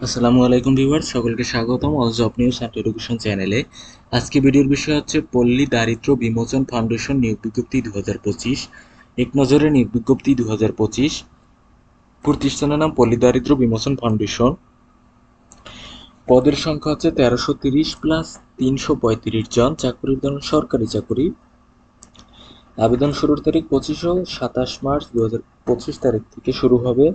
আসসালামু আলাইকুম ভিউয়ার সকলকে স্বাগতম all job news and education চ্যানেলে। আজকে ভিডিওর বিষয় হচ্ছে পল্লী দারিদ্র বিমোচন ফাউন্ডেশন নিয়োগ বিজ্ঞপ্তি দু হাজার পঁচিশ। এক নজরে নিয়োগ বিজ্ঞপ্তি দু হাজার পঁচিশ। প্রতিষ্ঠানের নাম পল্লী দারিদ্র বিমোচন ফাউন্ডেশন। পদের সংখ্যা হচ্ছে তেরোশো তিরিশ প্লাস তিনশো পঁয়ত্রিশ জন চাকরির ধরন সরকারি চাকরি। আবেদন শুরুর তারিখ পঁচিশ ও সাতাশ মার্চ দু হাজার পঁচিশ তারিখ থেকে শুরু হবে।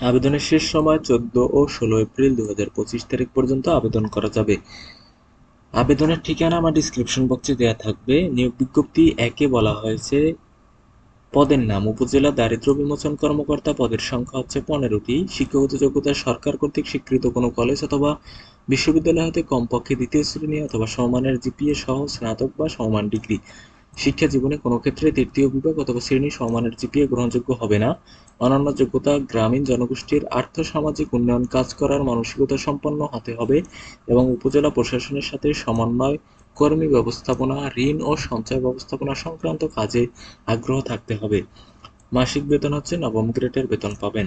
আবেদনের শেষ সময় চোদ্দ ও ষোলো এপ্রিল দু হাজার পঁচিশ তারিখ পর্যন্ত আবেদন করা যাবে। আবেদনের ঠিকানা আমার ডিসক্রিপশন বক্সে দেওয়া থাকবে। নিয়োগ বিজ্ঞপ্তি একে বলা হয়েছে, পদের নাম, উপজেলা দারিদ্র বিমোচন কর্মকর্তা পদের সংখ্যা হচ্ছে পনেরোটি। শিক্ষাগত যোগ্যতা সরকার কর্তৃক স্বীকৃত কোনো কলেজ অথবা বিশ্ববিদ্যালয় হতে কমপক্ষে দ্বিতীয় শ্রেণি অথবা সমমানের জিপিএ সহ স্নাতক বা সমমান ডিগ্রি। শিক্ষা জীবনে কোনো ক্ষেত্রে তৃতীয় বিভাগ অথবা শ্রেণি সমমানের জিপিএ গ্রহণযোগ্য হবে না। অন্যান্য যোগ্যতা, গ্রামীণ জনগোষ্ঠীর আর্থ সামাজিক উন্নয়ন কাজ করার মানসিকতা সম্পন্ন হতে হবে এবং উপজেলা প্রশাসনের সাথে সমন্বয়, কর্মী ব্যবস্থাপনা, ঋণ ও সঞ্চয় ব্যবস্থাপনা সংক্রান্ত কাজে আগ্রহ থাকতে হবে। মাসিক বেতন হচ্ছে নবম গ্রেডের বেতন পাবেন।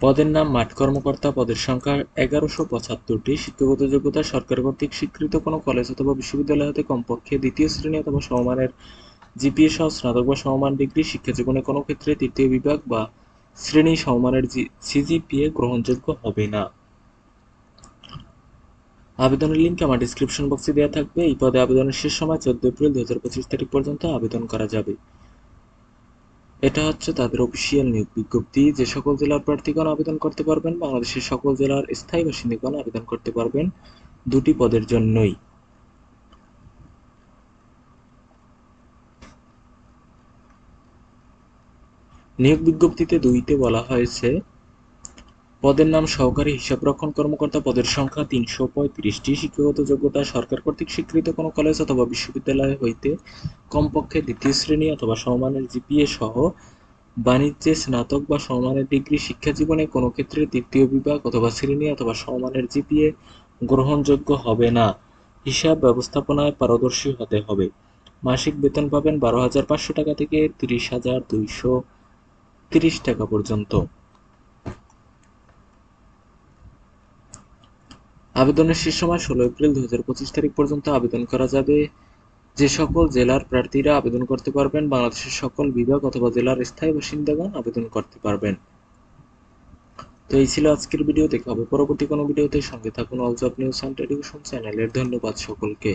পদের নাম মাঠ কর্মকর্তা, পদের সংখ্যা এগারোশো পঁচাত্তরটি। শিক্ষাগত যোগ্যতা সরকার কর্তৃক স্বীকৃত কোনো কলেজ অথবা বিশ্ববিদ্যালয় হতে কমপক্ষে দ্বিতীয় শ্রেণি অথবা সমমানের জিপিএ সহ স্নাতক বা সমমান ডিগ্রি শিক্ষা জীবনে কোনো ক্ষেত্রে তৃতীয় বিভাগ বা শ্রেণি সমমানের সিজিপিএ গ্রহণযোগ্য হবে না। আবেদনের লিঙ্ক আমার ডিসক্রিপশন বক্সে দেওয়া থাকবে। এই পদে আবেদনের শেষ সময় চোদ্দ এপ্রিল দু হাজার পঁচিশ তারিখ পর্যন্ত আবেদন করা যাবে। এটা হচ্ছে তাদের অফিসিয়াল নিয়োগ বিজ্ঞপ্তি। যে সকল জেলার প্রার্থীগণ আবেদন করতে পারবেন, বাংলাদেশের সকল জেলার স্থায়ী বাসিন্দাগণ আবেদন করতে পারবেন দুটি পদের জন্যই। নিয়োগ বিজ্ঞপ্তিতে দুইতে বলা হয়েছে। পদের নাম সহকারী হিসাবরক্ষণ কর্মকর্তা পদের সংখ্যা তিনশো পঁয়ত্রিশটি। শিক্ষাগত যোগ্যতা সরকার কর্তৃক স্বীকৃত কোনো কলেজ অথবা বিশ্ববিদ্যালয় হইতে কমপক্ষে দ্বিতীয় শ্রেণি অথবা সমমানের জিপিএ সহ বাণিজ্যে স্নাতক বা সমমানের ডিগ্রি শিক্ষা জীবনে কোনো ক্ষেত্রে তৃতীয় বিভাগ অথবা শ্রেণি অথবা সমমানের জিপিএ গ্রহণযোগ্য হবে না। হিসাব ব্যবস্থাপনায় পারদর্শী হতে হবে। মাসিক বেতন পাবেন বারো হাজার পাঁচশো টাকা থেকে তিরিশ হাজার দুইশো তিরিশ টাকা পর্যন্ত। আবেদনের শেষ সময় ষোলো এপ্রিল দু হাজার পঁচিশ তারিখ পর্যন্ত আবেদন করা যাবে। যে সকল জেলার প্রার্থীরা আবেদন করতে পারবেন, বাংলাদেশের সকল বিভাগ অথবা জেলার স্থায়ী বাসিন্দাগণ আবেদন করতে পারবেন। তো এই ছিল আজকের ভিডিও। দেখা হবে পরবর্তী কোনো ভিডিওতে। সঙ্গে থাকুন অলজব নিউজ অ্যান্ড এডুকেশন চ্যানেলের ধন্যবাদ সকলকে।